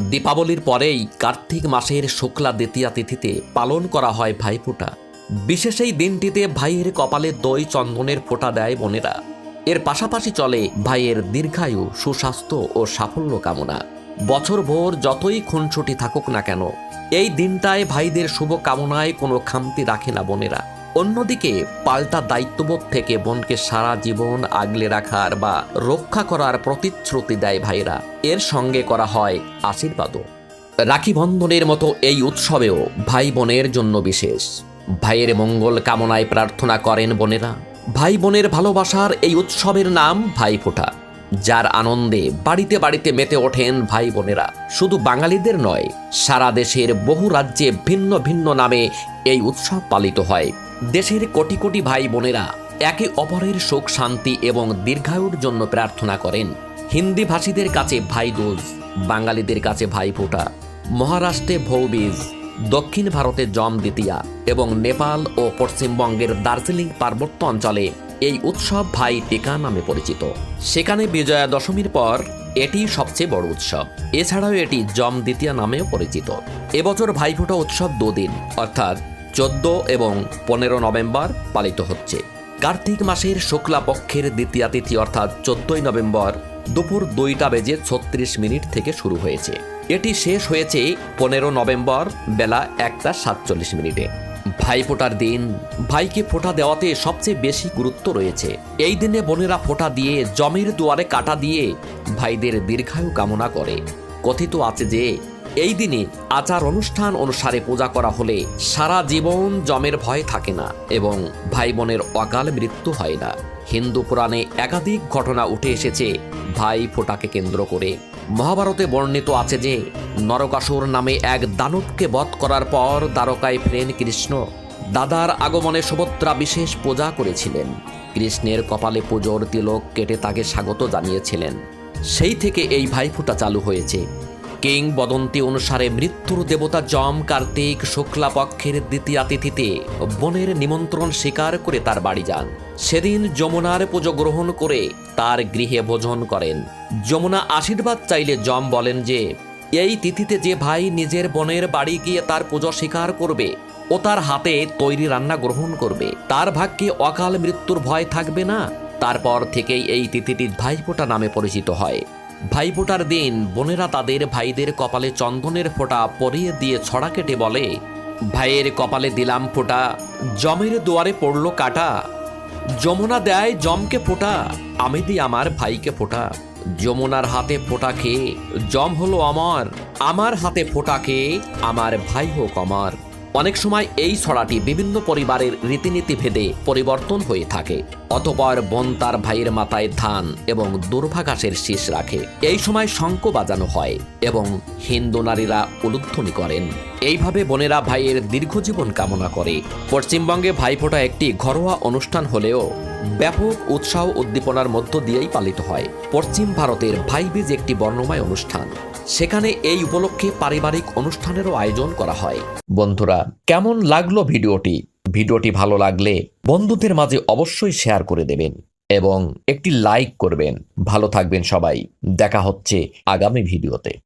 দীপাবলির পরেই কার্তিক মাসের শুক্লা দ্বিতীয়া তিথিতে পালন করা হয় ভাইফোঁটা। বিশেষ এই দিনটিতে ভাইয়ের কপালে দই চন্দনের ফোঁটা দেয় বোনেরা। এর পাশাপাশি চলে ভাইয়ের দীর্ঘায়ু, সুস্বাস্থ্য ও সাফল্য কামনা। বছর ভোর যতই খুনছুটি থাকুক না কেন, এই দিনটায় ভাইদের শুভ কামনায় কোনো খামতি রাখে না বোনেরা। অন্যদিকে পাল্টা দায়িত্ববোধ থেকে বোনকে সারা জীবন আগলে রাখার বা রক্ষা করার প্রতিশ্রুতি দেয় ভাইরা। এর সঙ্গে করা হয় আশীর্বাদও। রাখি বন্ধনের মতো এই উৎসবেও ভাই বোনের জন্য বিশেষ। ভাইয়ের মঙ্গল কামনায় প্রার্থনা করেন বোনেরা। ভাই বোনের ভালোবাসার এই উৎসবের নাম ভাইফোঁটা। যার আনন্দে বাড়িতে বাড়িতে মেতে ওঠেন ভাই বোনেরা। শুধু বাঙালিদের নয়, সারা দেশের বহু রাজ্যে ভিন্ন ভিন্ন নামে এই উৎসব পালিত হয়। দেশের কোটি কোটি ভাই বোনেরা একে অপরের সুখ, শান্তি এবং দীর্ঘায়ুর জন্য প্রার্থনা করেন। হিন্দি ভাষীদের কাছে ভাই দোজ বাঙালিদের কাছে ভাইফোঁটা মহারাষ্ট্রে ভৌবীজ, দক্ষিণ ভারতে জম দ্বিতীয়া এবং নেপাল ও পশ্চিমবঙ্গের দার্জিলিং পার্বত্য অঞ্চলে এই উৎসব ভাই টিকা নামে পরিচিত। সেখানে বিজয়া দশমীর পর এটি সবচেয়ে বড় উৎসব। এছাড়াও এটি জম দ্বিতীয়া নামেও পরিচিত। এবছর ভাইফোঁটা উৎসব দুদিন, অর্থাৎ চোদ্দ এবং পনেরো নভেম্বর পালিত হচ্ছে। কার্তিক মাসের শুক্লা পক্ষের দ্বিতীয়া তিথি, অর্থাৎ চোদ্দই নভেম্বর, দুপুর দুইটা বেজে ছত্রিশ মিনিট থেকে শুরু হয়েছে। এটি শেষ হয়েছে পনেরো নভেম্বর বেলা একটা সাতচল্লিশ মিনিটে। ভাইফোঁটার দিন, ভাইকে ফোঁটা দেওয়াতে সবচেয়ে বেশি গুরুত্ব রয়েছে। এই দিনে বোনেরা ফোঁটা দিয়ে, জমির দুয়ারে কাটা দিয়ে ভাইদের দীর্ঘায়ু কামনা করে। কথিত আছে যে, এই দিনে আচার অনুষ্ঠান অনুসারে পূজা করা হলে সারা জীবন জমের ভয় থাকে না এবং ভাই বোনের অকাল মৃত্যু হয় না। হিন্দু পুরাণে একাধিক ঘটনা উঠে এসেছে ভাই ফোঁটাকে কেন্দ্র করে। মহাভারতে বর্ণিত আছে যে, নরকাসুর নামে এক দানবকে বধ করার পর দ্বারকায় ফিরেন কৃষ্ণ। দাদার আগমনে সুভদ্রা বিশেষ পূজা করেছিলেন। কৃষ্ণের কপালে পুজোর তিলক কেটে তাকে স্বাগত জানিয়েছিলেন। সেই থেকে এই ভাইফোঁটা চালু হয়েছে। কিংবদন্তি অনুসারে মৃত্যুর দেবতা জম কার্তিক শুক্লা পক্ষের দ্বিতীয় তিথিতে বোনের নিমন্ত্রণ স্বীকার করে তার বাড়ি যান। সেদিন যমুনার পুজো গ্রহণ করে তার গৃহে ভোজন করেন। যমুনা আশীর্বাদ চাইলে জম বলেন যে, এই তিথিতে যে ভাই নিজের বোনের বাড়ি গিয়ে তার পুজো স্বীকার করবে ও তার হাতে তৈরি রান্না গ্রহণ করবে, তার ভাগ্যে অকাল মৃত্যুর ভয় থাকবে না? তারপর থেকেই এই তিথিটি ভাইফোঁটা নামে পরিচিত হয়। ভাইফোঁটার দিন বোনেরা তাদের ভাইদের কপালে চন্দনের ফোঁটা পরিয়ে দিয়ে ছড়া কেটে বলে, ভাইয়ের কপালে দিলাম ফোঁটা, জমের দুয়ারে পড়ল কাটা। যমুনা দেয় জমকে ফোঁটা, আমি দিই আমার ভাইকে ফোঁটা। যমুনার হাতে ফোঁটা খেয়ে জম হলো আমার আমার হাতে ফোঁটা খেয়ে আমার ভাই হোক আমার অনেক সময় এই ছড়াটি বিভিন্ন পরিবারের রীতিনীতি ভেদে পরিবর্তন হয়ে থাকে। অতপর বোন তার ভাইয়ের মাথায় ধান এবং দুর্ভাগাসের শীষ রাখে। এই সময় শঙ্খ বাজানো হয় এবং হিন্দু নারীরা উলুধ্বনি করেন। এইভাবে বোনেরা ভাইয়ের দীর্ঘজীবন কামনা করে। পশ্চিমবঙ্গে ভাইফোঁটা একটি ঘরোয়া অনুষ্ঠান হলেও ব্যাপক উৎসাহ উদ্দীপনার মধ্য দিয়েই পালিত হয়। পশ্চিম ভারতের ভাইবীজ একটি বর্ণময় অনুষ্ঠান। সেখানে এই উপলক্ষে পারিবারিক অনুষ্ঠানেরও আয়োজন করা হয়। বন্ধুরা, কেমন লাগল ভিডিওটি? ভিডিওটি ভালো লাগলে বন্ধুদের মাঝে অবশ্যই শেয়ার করে দেবেন এবং একটি লাইক করবেন। ভালো থাকবেন সবাই। দেখা হচ্ছে আগামী ভিডিওতে।